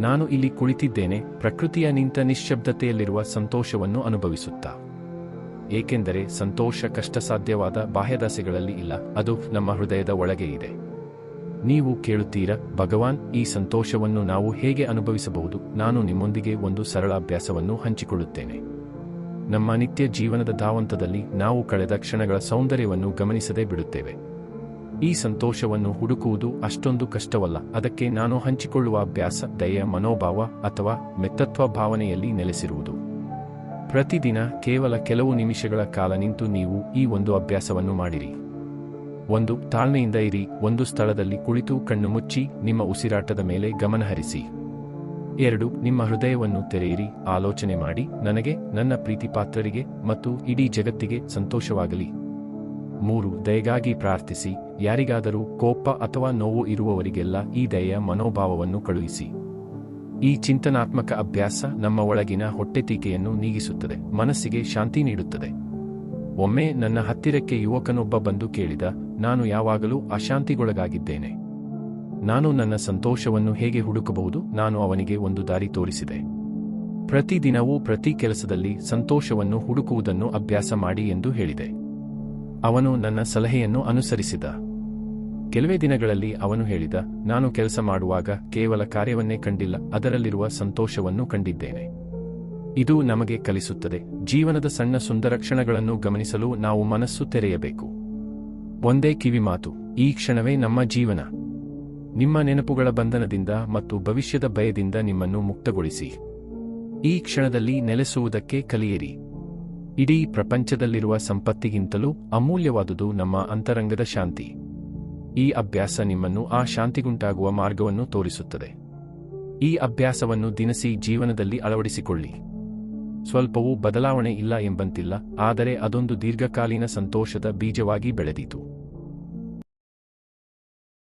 ನಾನು ಇಲ್ಲಿ ಕುಳಿತಿದ್ದೇನೆ, ಪ್ರಕೃತಿಯ ನಿಂತ ನಿಶ್ಶಬ್ದತೆಯಲ್ಲಿರುವ ಸಂತೋಷವನ್ನು ಅನುಭವಿಸುತ್ತಾ. ಏಕೆಂದರೆ ಸಂತೋಷ ಕಷ್ಟಸಾಧ್ಯವಾದ ಬಾಹ್ಯದಾಸೆಗಳಲ್ಲಿ ಇಲ್ಲ, ಅದು ನಮ್ಮ ಹೃದಯದ ಒಳಗೆ ಇದೆ. ನೀವು ಕೇಳುತ್ತೀರಾ, ಭಗವಾನ್, ಈ ಸಂತೋಷವನ್ನು ನಾವು ಹೇಗೆ ಅನುಭವಿಸಬಹುದು? ನಾನು ನಿಮ್ಮೊಂದಿಗೆ ಒಂದು ಸರಳ ಅಭ್ಯಾಸವನ್ನು ಹಂಚಿಕೊಳ್ಳುತ್ತೇನೆ. ನಮ್ಮ ನಿತ್ಯ ಜೀವನದ ಧಾವಂತದಲ್ಲಿ ನಾವು ಕಳೆದ ಕ್ಷಣಗಳ ಸೌಂದರ್ಯವನ್ನು ಗಮನಿಸದೇ ಬಿಡುತ್ತೇವೆ. ಈ ಸಂತೋಷವನ್ನು ಹುಡುಕುವುದು ಅಷ್ಟೊಂದು ಕಷ್ಟವಲ್ಲ. ಅದಕ್ಕೆ ನಾನು ಹಂಚಿಕೊಳ್ಳುವ ಅಭ್ಯಾಸ, ದಯ, ಮನೋಭಾವ ಅಥವಾ ಮೆತ್ತತ್ವ ಭಾವನೆಯಲ್ಲಿ ನೆಲೆಸಿರುವುದು. ಪ್ರತಿದಿನ ಕೇವಲ ಕೆಲವು ನಿಮಿಷಗಳ ಕಾಲ ನಿಂತು ನೀವು ಈ ಒಂದು ಅಭ್ಯಾಸವನ್ನು ಮಾಡಿರಿ. ಒಂದು, ತಾಳ್ಮೆಯಿಂದ ಇರಿ. ಒಂದು, ಸ್ಥಳದಲ್ಲಿ ಕುಳಿತು ಕಣ್ಣು ಮುಚ್ಚಿ ನಿಮ್ಮ ಉಸಿರಾಟದ ಮೇಲೆ ಗಮನಹರಿಸಿ ಎರಡು, ನಿಮ್ಮ ಹೃದಯವನ್ನು ತೆರೆಯಿರಿ. ಆಲೋಚನೆ ಮಾಡಿ. ನನಗೆ, ನನ್ನ ಪ್ರೀತಿಪಾತ್ರರಿಗೆ ಮತ್ತು ಇಡೀ ಜಗತ್ತಿಗೆ ಸಂತೋಷವಾಗಲಿ. ಮೂರು, ದಯೆಗಾಗಿ ಪ್ರಾರ್ಥಿಸಿ. ಯಾರಿಗಾದರೂ ಕೋಪ ಅಥವಾ ನೋವು ಇರುವವರಿಗೆಲ್ಲ ಈ ದಯೆಯ ಮನೋಭಾವವನ್ನು ಕಳುಹಿಸಿ. ಈ ಚಿಂತನಾತ್ಮಕ ಅಭ್ಯಾಸ ನಮ್ಮ ಒಳಗಿನ ಹೊಟ್ಟೆತೀಕೆಯನ್ನು ನೀಗಿಸುತ್ತದೆ, ಮನಸ್ಸಿಗೆ ಶಾಂತಿ ನೀಡುತ್ತದೆ. ಒಮ್ಮೆ ನನ್ನ ಹತ್ತಿರಕ್ಕೆ ಯುವಕನೊಬ್ಬ ಬಂದು ಕೇಳಿದ, ನಾನು ಯಾವಾಗಲೂ ಅಶಾಂತಿಗೊಳಗಾಗಿದ್ದೇನೆ. ನಾನು ನನ್ನ ಸಂತೋಷವನ್ನು ಹೇಗೆ ಹುಡುಕಬಹುದು? ನಾನು ಅವನಿಗೆ ಒಂದು ದಾರಿ ತೋರಿಸಿದೆ. ಪ್ರತಿದಿನವೂ ಪ್ರತಿ ಕೆಲಸದಲ್ಲಿ ಸಂತೋಷವನ್ನು ಹುಡುಕುವುದನ್ನು ಅಭ್ಯಾಸ ಮಾಡಿ ಎಂದು ಹೇಳಿದೆ. ಅವನು ನನ್ನ ಸಲಹೆಯನ್ನು ಅನುಸರಿಸಿದ. ಕೆಲವೇ ದಿನಗಳಲ್ಲಿ ಅವನು ಹೇಳಿದ, ನಾನು ಕೆಲಸ ಮಾಡುವಾಗ ಕೇವಲ ಕಾರ್ಯವನ್ನೇ ಕಂಡಿಲ್ಲ, ಅದರಲ್ಲಿರುವ ಸಂತೋಷವನ್ನು ಕಂಡಿದ್ದೇನೆ. ಇದು ನಮಗೆ ಕಲಿಸುತ್ತದೆ, ಜೀವನದ ಸಣ್ಣ ಸುಂದರ ಕ್ಷಣಗಳನ್ನು ಗಮನಿಸಲು ನಾವು ಮನಸ್ಸು ತೆರೆಯಬೇಕು. ಒಂದೇ ಕಿವಿ ಮಾತು, ಈ ಕ್ಷಣವೇ ನಮ್ಮ ಜೀವನ. ನಿಮ್ಮ ನೆನಪುಗಳ ಬಂಧನದಿಂದ ಮತ್ತು ಭವಿಷ್ಯದ ಭಯದಿಂದ ನಿಮ್ಮನ್ನು ಮುಕ್ತಗೊಳಿಸಿ. ಈ ಕ್ಷಣದಲ್ಲಿ ನೆಲೆಸುವುದಕ್ಕೆ ಕಲಿಯಿರಿ. ಇಡೀ ಪ್ರಪಂಚದಲ್ಲಿರುವ ಸಂಪತ್ತಿಗಿಂತಲೂ ಅಮೂಲ್ಯವಾದುದು ನಮ್ಮ ಅಂತರಂಗದ ಶಾಂತಿ. ಈ ಅಭ್ಯಾಸ ನಿಮ್ಮನ್ನು ಆ ಶಾಂತಿಗುಂಟಾಗುವ ಮಾರ್ಗವನ್ನು ತೋರಿಸುತ್ತದೆ. ಈ ಅಭ್ಯಾಸವನ್ನು ದಿನಸಿ ಜೀವನದಲ್ಲಿ ಅಳವಡಿಸಿಕೊಳ್ಳಿ. ಸ್ವಲ್ಪವೂ ಬದಲಾವಣೆ ಇಲ್ಲ ಎಂಬಂತಿಲ್ಲ, ಆದರೆ ಅದೊಂದು ದೀರ್ಘಕಾಲೀನ ಸಂತೋಷದ ಬೀಜವಾಗಿ ಬೆಳೆದಿತು.